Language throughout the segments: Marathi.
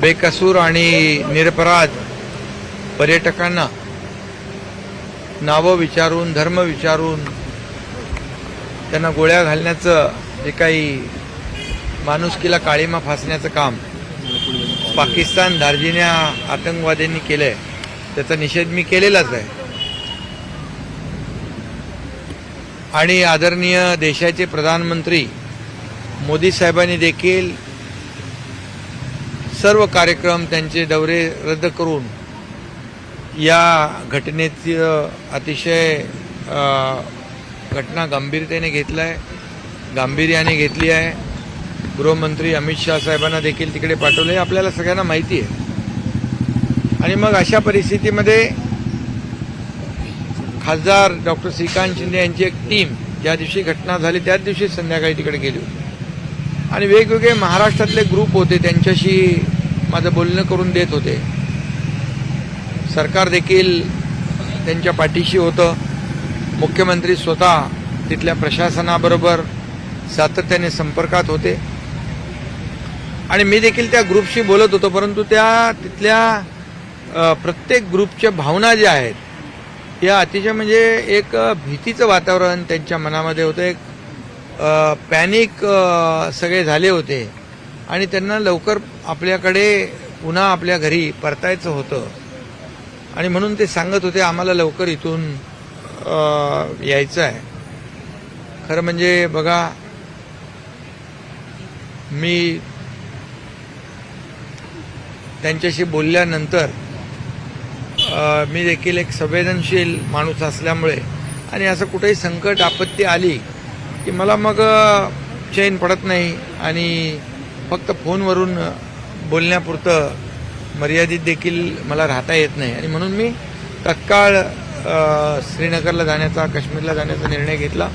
बेकसूर आणि निरपराध पर्यटकांना नावं विचारून धर्म विचारून त्यांना गोळ्या घालण्याचं जे काही माणुसकीला काळीमा फासण्याचं काम पाकिस्तान दार्जिन्या आतंकवाद्यांनी केलंय. त्याचा निषेध मी केलेलाच आहे. आणि आदरणीय देशाचे प्रधानमंत्री मोदी साहेबांनी देखील सर्व कार्यक्रम त्यांचे दौरे रद्द करून या घटनेचं अतिशय घटना गांभीर्यतेने घेतलं आहे गांभीर्याने घेतली आहे. गृहमंत्री अमित शहा साहेबांना देखील तिकडे पाठवले हे आपल्याला सगळ्यांना माहिती आहे. आणि मग अशा परिस्थितीमध्ये खासदार डॉक्टर श्रीकांत शिंदे यांची एक टीम ज्या दिवशी घटना झाली त्याच दिवशी संध्याकाळी तिकडे गेली होती. आणि वेगवेगळे महाराष्ट्रातले ग्रुप होते त्यांच्याशी माझं बोलणं करून देत होते. सरकार देखील त्यांच्या पाठीशी होतं. मुख्यमंत्री स्वतः तिथल्या प्रशासनाबरोबर सातत्याने संपर्कात होते. आणि मी देखील त्या ग्रुपशी बोलत होतो परंतु त्या तिथल्या प्रत्येक ग्रुपच्या भावना ज्या आहेत या अतिशय म्हणजे एक भीतीचं वातावरण त्यांच्या मनामध्ये होतं. एक पॅनिक सगळे झाले होते. आणि त्यांना लवकर आपल्याकडे पुन्हा आपल्या घरी परतायचं होतं. आणि म्हणून ते सांगत होते आम्हाला लवकर इथून यायचं आहे. खरं म्हणजे बघा मी त्यांच्याशी बोलल्यानंतर मी देखील एक संवेदनशील माणूस असल्यामुळे आणि असं कुठेही संकट आपत्ती आली की मला मग चैन पडत नाही आणि फक्त फोनवरून बोलण्यापुरतं मर्यादित देखील मला राहता येत नाही. आणि म्हणून मी तत्काळ श्रीनगरला जाण्याचा काश्मीरला जाण्याचा निर्णय घेतला.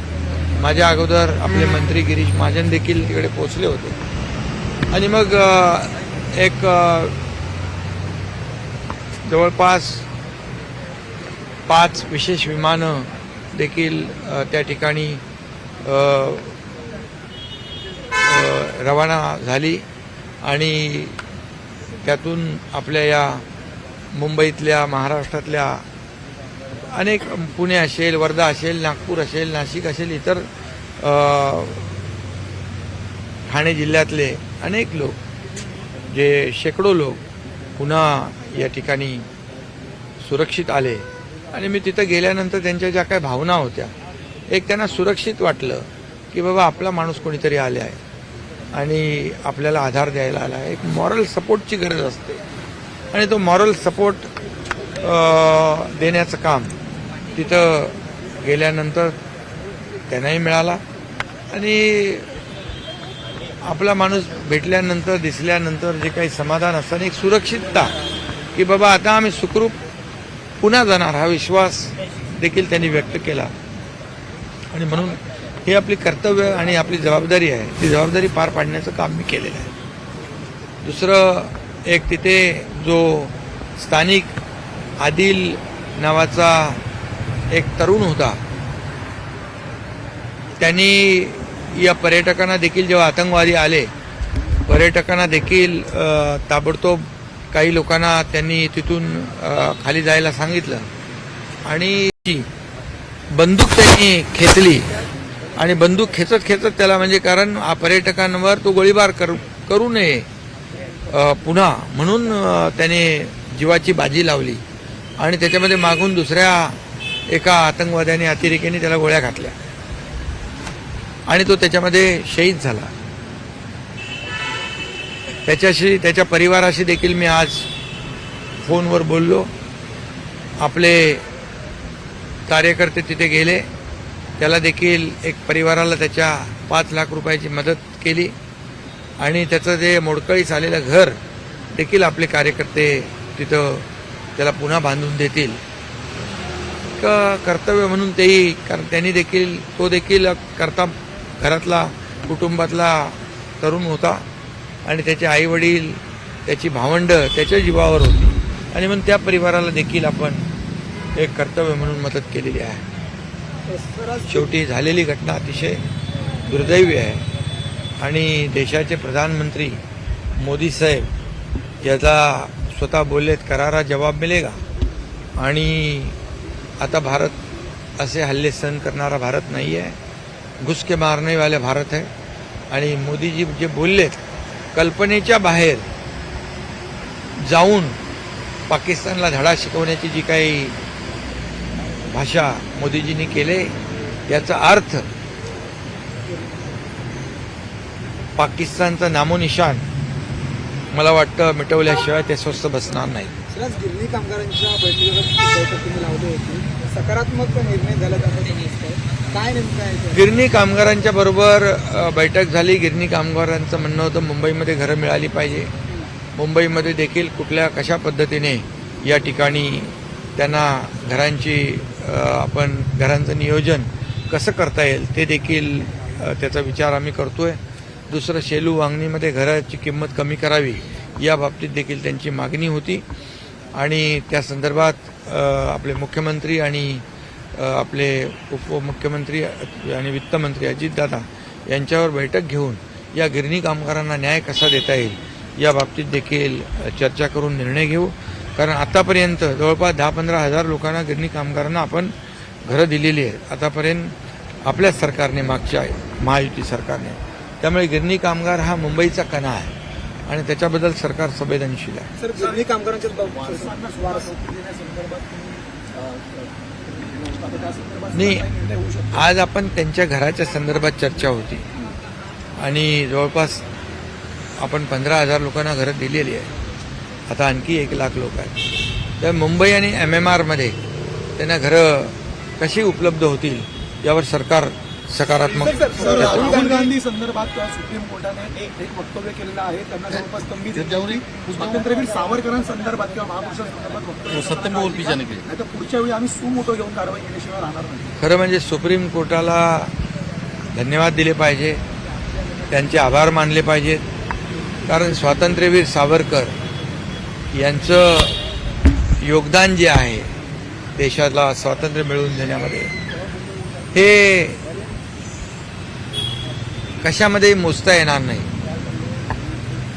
माझ्या अगोदर आपले मंत्री गिरीश महाजन देखील तिकडे पोचले होते. आणि मग एक जवळपास पाच विशेष विमानं देखील त्या ठिकाणी रवाना झाली आणि त्यातून आपल्या या मुंबईतल्या महाराष्ट्रातल्या अनेक पुणे असेल वर्धा असेल नागपूर असेल नाशिक असेल इतर ठाणे जिल्ह्यातले अनेक लोक जे शेकडो लोक पुन्हा या ठिकाणी सुरक्षित आले. आणि मी तिथं गेल्यानंतर त्यांच्या ज्या काही भावना होत्या एक त्यांना सुरक्षित वाटलं की बाबा आपला माणूस कोणीतरी आले आहे. आणि आपल्याला आधार द्यायला आला आहे. एक मॉरल सपोर्टची गरज असते. आणि तो मॉरल सपोर्ट देण्याचं काम तिथं गेल्यानंतर त्यांनाही मिळाला. आणि आपला माणूस भेटल्यानंतर दिसल्यानंतर जे काही समाधान असतं आणि एक सुरक्षितता की बाबा आता आम्ही सुखरूप पुन्हा जाणार हा विश्वास देखील त्यांनी व्यक्त केला. आणि म्हणून हे आपली कर्तव्य आणि आपली जबाबदारी आहे. ती जबाबदारी पार पाडण्याचं काम मी केलेलं आहे. दुसरं एक तिथे जो स्थानिक आदिल नावाचा एक तरुण होता. त्यांनी या पर्यटकांना देखील जेव्हा आतंकवादी आले पर्यटकांना देखील ताबडतोब काही लोकांना त्यांनी तिथून खाली जायला सांगितलं. आणि बंदूक त्यांनी खेचली आणि बंदूक खेचत खेचत त्याला म्हणजे कारण पर्यटकांवर तो गोळीबार करू करू नये पुन्हा म्हणून त्याने जीवाची बाजी लावली आणि त्याच्यामध्ये मागून दुसऱ्या एका आतंकवाद्याने अतिरेकीने त्याला गोळ्या घातल्या. आणि तो त्याच्यामध्ये शहीद झाला. त्याच्याशी त्याच्या परिवाराशी देखील मी आज फोनवर बोललो. आपले कार्यकर्ते तिथे गेले. त्याला देखील एक परिवाराला त्याच्या पाच लाख रुपयाची मदत केली. आणि त्याचं जे मोडकळीस आलेलं घर देखील आपले कार्यकर्ते तिथं त्याला पुन्हा बांधून देतील. क- कर्तव्य म्हणून तेही कारण त्यांनी देखील तो देखील करता घरातला कुटुंबातला तरुण होता. आणि त्याचे आईवडील त्याची भावंडं त्याच्या जीवावर होती. आणि म्हणून त्या परिवाराला देखील आपण एक कर्तव्य म्हणून मदत केलेली आहे. शेवटी झालेली घटना अतिशय दुर्दैवी आहे. आणि देशाचे प्रधानमंत्री मोदी साहेब याचा स्वतः बोललेत करारा जवाब मिळेगा आणि आता भारत असे हल्ले सहन करणारा भारत नाही आहे घुसके मारणेवाले भारत आहे आणि मोदीजी जे बोललेत कल्पनेच्या बाहेर जाऊन पाकिस्तानला धडा शिकवण्याची जी काही भाषा मोदीजींनी केले याचा अर्थ पाकिस्तानचं नामोनिशान मला वाटतं मिटवल्याशिवाय ते स्वस्त बसणार नाही. गिरणी कामगारांच्या बैठकीवर सकारात्मक निर्णय झाला काय नेमकं? गिरणी कामगारांच्या बरोबर बैठक झाली. गिरणी कामगारांचं म्हणणं होतं मुंबईमध्ये घरं मिळाली पाहिजे. मुंबईमध्ये देखील कुठल्या कशा पद्धतीने या ठिकाणी त्यांना घरांची आपण घरांचं नियोजन कसं करता येईल ते देखील त्याचा विचार आम्ही करतोय. दुसरं शेलू वांगणीमध्ये घराची किंमत कमी करावी या बाबतीत देखील त्यांची मागणी होती. आणि त्या संदर्भात आपले मुख्यमंत्री आणि आपले उपमुख्यमंत्री आणि वित्तमंत्री अजितदादा यांच्यावर बैठक घेऊन या गिरणी कामगारांना न्याय कसा देता येईल या बाबतीत देखील चर्चा करून निर्णय घेऊ. कारण आतापर्यंत जवळपास दहा पंधरा हजार लोकांना गिरणी कामगारांना आपण घरं दिलेली आहेत. आतापर्यंत आपल्याच सरकारने मागच्या महायुती सरकारने. त्यामुळे गिरणी कामगार हा मुंबईचा कणा आहे. आणि त्याच्याबद्दल सरकार संवेदनशील आहे. सर गिरणी कामगारांच्या नाही आज आपण त्यांच्या घराच्या संदर्भात चर्चा होती. आणि जवळपास आपण पंधरा हजार लोकांना घरं दिलेली आहे आता आणखी एक लाख लोक आहेत. तर मुंबई आणि एम एम आरमध्ये त्यांना घरं कशी उपलब्ध होतील यावर सरकार सकारात्मक राहुल गांधी संदर्भात सुप्रीम कोर्टाने एक एक वक्तव्य केलेलं आहे. त्यांना जवळपास तंबी देण्यावरी स्वातंत्र्यवीर सावरकरांसंदर्भात किंवा महापुरुषांसंदर्भात वक्तव्य नाही तर पुढच्या वेळी आम्ही सुमोटो घेऊन कारवाई केल्याशिवाय राहणार नाही. खरं म्हणजे सुप्रीम कोर्टाला धन्यवाद दिले पाहिजे. त्यांचे आभार मानले पाहिजेत. कारण स्वातंत्र्यवीर सावरकर यांचं योगदान जे आहे देशाला स्वातंत्र्य मिळवून देण्यामध्ये हे कशामध्ये मोजता येणार नाही.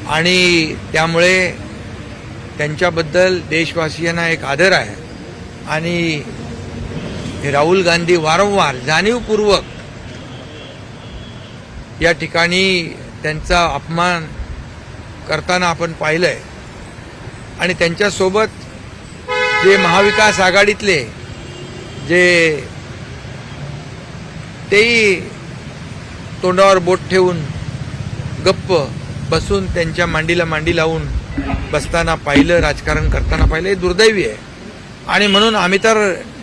आणि त्यामुळे त्यांच्याबद्दल देशवासियांना एक आदर आहे. आणि राहुल गांधी वारंवार जाणीवपूर्वक या ठिकाणी त्यांचा अपमान करताना आपण पाहिलंय. आणि त्यांच्यासोबत जे महाविकास आघाडीतले जे तेही तोंडावर बोट ठेवून गप्प बसून त्यांच्या मांडीला मांडी लावून बसताना पाहिलं राजकारण करताना पाहिलं हे दुर्दैवी आहे. आणि म्हणून आम्ही तर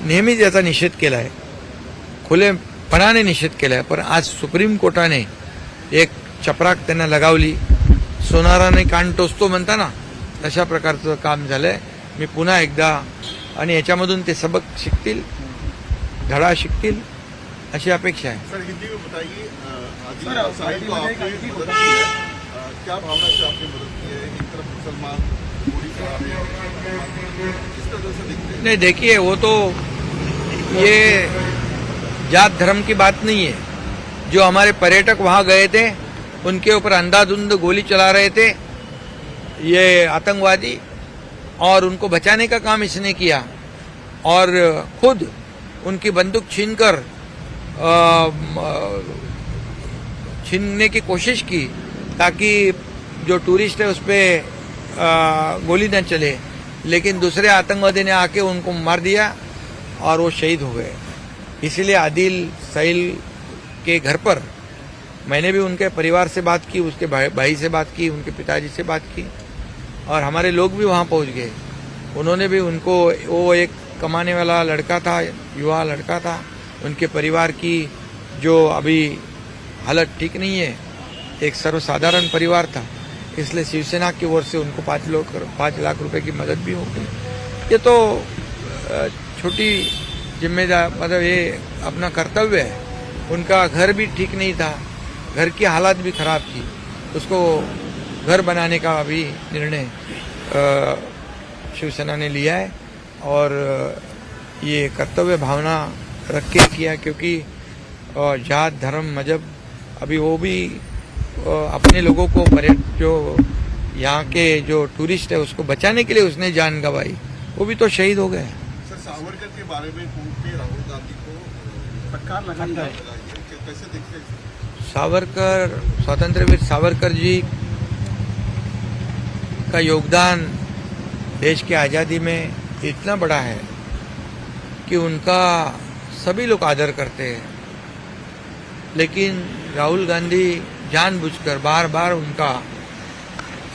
नेहमीच याचा निषेध केला आहे खुलेपणाने निषेध केला आहे पण आज सुप्रीम कोर्टाने एक चपराक त्यांना लगावली. सोनाराने कान टोचतो म्हणताना तशा प्रकारचं काम झालं आहे मी पुन्हा एकदा आणि याच्यामधून ते सबक शिकतील धडा शिकतील अशी अपेक्षा आहे. सर हिंदी में बताइए आदिल सर, साहिब को साहिब आपने ने मदद की है। अ, क्या भावना से आपने मदद की है? एक तरफ मुसलमान पूरी तरह किस तरह से दिखते हैं? नहीं देखिए वो तो ये जात धर्म की बात नहीं है। जो हमारे पर्यटक वहाँ गए थे उनके ऊपर अंधाधुंध गोली चला रहे थे ये आतंकवादी और उनको बचाने का काम इसने किया और खुद उनकी बंदूक छीनकर छीनने की कोशिश की ताकि जो टूरिस्ट है उस पर गोली न चले। लेकिन दूसरे आतंकवादी ने आके उनको मार दिया और वो शहीद हो गए। इसलिए आदिल सहील के घर पर मैंने भी उनके परिवार से बात की, उसके भाई भाई से बात की, उनके पिताजी से बात की। और हमारे लोग भी वहाँ पहुँच गए। उन्होंने भी उनको, वो एक कमाने वाला लड़का था, युवा लड़का था। उनके परिवार की जो अभी हालत ठीक नहीं है, एक सर्वसाधारण परिवार था। इसलिए शिवसेना की ओर से उनको पाँच लोग, पाँच लाख रुपए की मदद भी हो गई। ये तो छोटी जिम्मेदार मतलब ये अपना कर्तव्य है। उनका घर भी ठीक नहीं था। घर की हालात भी खराब थी। उसको घर बनाने का अभी निर्णय शिवसेना ने लिया है और ये कर्तव्य भावना रख के किया क्योंकि जात धर्म मज़हब अभी वो भी अपने लोगों को पर्यट जो यहाँ के जो टूरिस्ट है उसको बचाने के लिए उसने जान गंवाई वो भी तो शहीद हो गए सर सावरकर के बारे में राहुल गांधी को है। लगाई है। कैसे देखते हैं सावरकर स्वतंत्रवीर सावरकर जी का योगदान देश की आज़ादी में इतना बड़ा है कि उनका सभी लोग आदर करते हैं। लेकिन राहुल गांधी जानबूझकर बार बार उनका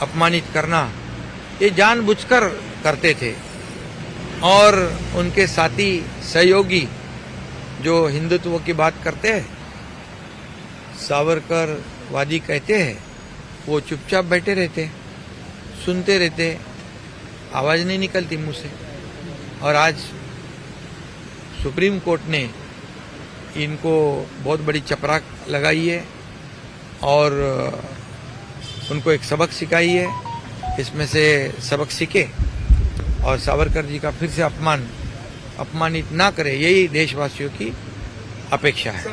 अपमानित करना, ये जानबूझकर करते थे। और उनके साथी, सहयोगी जो हिंदुत्व की बात करते हैं सावरकर वादी कहते हैं, वो चुपचाप बैठे रहते सुनते रहते आवाज़ नहीं निकलती मुँह से। और आज सुप्रीम कोर्ट ने इनको बहुत बड़ी चपराक लगाई है और उनको एक सबक सिखाई है। इसमें से सबक सीखे और सावरकर जी का फिर से अपमान, अपमानित ना करे। यही देशवासियों की अपेक्षा है।